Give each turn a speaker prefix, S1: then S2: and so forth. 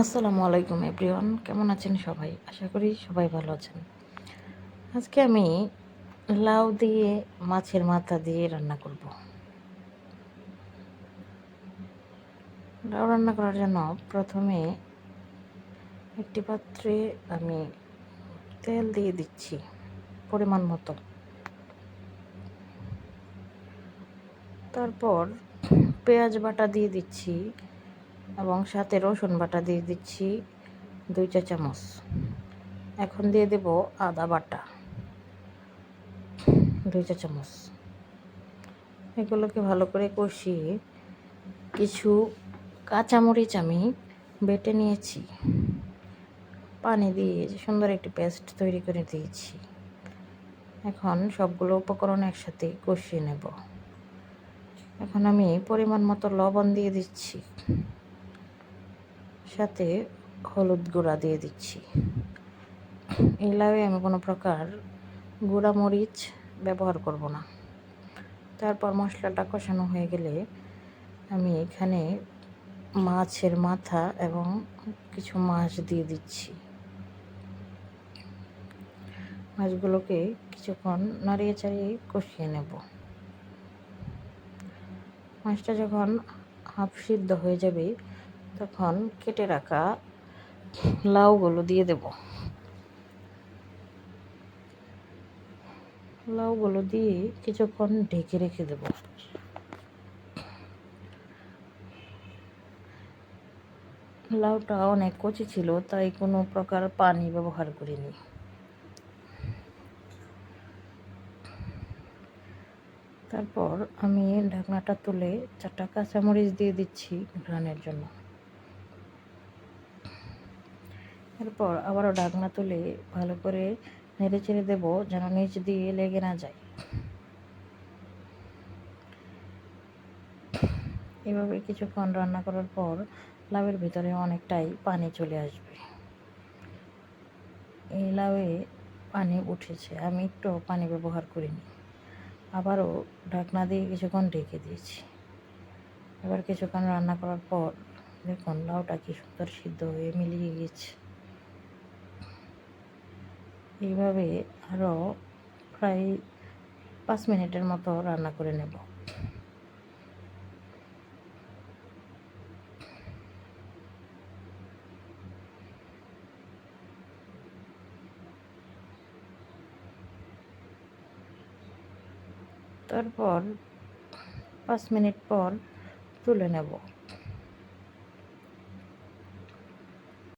S1: আসসালামু আলাইকুম এভরিওয়ান, কেমন আছেন সবাই? আশা করি সবাই ভালো আছেন। আজকে আমি লাউ দিয়ে, মাছের মাথা দিয়ে রান্না করব। লাউ রান্না করার জন্য প্রথমে একটি পাত্রে আমি তেল দিয়ে দিচ্ছি, পরিমাণ মতো। তারপর পেঁয়াজ বাটা দিয়ে দিচ্ছি এবং সাথে রসুন বাটা দিয়ে দিচ্ছি দুই চা চামচ। এখন দিয়ে দেব আদা বাটা, দুই চা চামচ। এগুলোকে ভালো করে কষিয়ে কিছু কাঁচামরিচ আমি বেটে নিয়েছি। পানি দিয়ে সুন্দর একটি পেস্ট তৈরি করে দিয়েছি। এখন সবগুলো উপকরণ একসাথে কষিয়ে নেব। এখন আমি পরিমাণ মতো লবণ দিয়ে দিচ্ছি। সাথে হলুদ গুঁড়া দিয়ে দিচ্ছি। এই আমি কোনো প্রকার গুঁড়া মরিচ ব্যবহার করব না। তারপর মশলাটা কষানো হয়ে গেলে আমি এখানে মাছের মাথা এবং কিছু মাছ দিয়ে দিচ্ছি। মাছগুলোকে কিছুক্ষণ নাড়িয়ে চাড়িয়ে কষিয়ে নেব। মাছটা যখন হাফ সিদ্ধ হয়ে যাবে তখন কেটে রাখা লাউগুলো দিয়ে দেব। লাউগুলো দিয়ে কিছুক্ষণ ঢেকে রেখে দেব। লাউটা অনেক কচি ছিল, তাই কোনো প্রকার পানি ব্যবহার করিনি। তারপর আমি ঢাকনাটা তুলে চারটা কাঁচামরিচ দিয়ে দিচ্ছি ঘ্রাণের জন্য। এরপর আবারও ঢাকনা তুলে ভালো করে নেড়ে চেড়ে দেবো যেন নিচ দিয়ে লেগে না যায়। এভাবে কিছুক্ষণ রান্না করার পর লাউয়ের ভিতরে অনেকটাই পানি চলে আসবে। এই লাউয়ে পানি উঠেছে, আমি একটু পানি ব্যবহার করিনি। আবারও ঢাকনা দিয়ে কিছুক্ষণ ঢেকে দিয়েছি। এবার কিছুক্ষণ রান্না করার পর দেখুন লাউটা কি সুন্দর সিদ্ধ হয়ে মিলিয়ে গেছে এইভাবে আরও প্রায় পাঁচ মিনিটের মতো রান্না করে নেব। তারপর পাঁচ মিনিট পর তুলে নেব।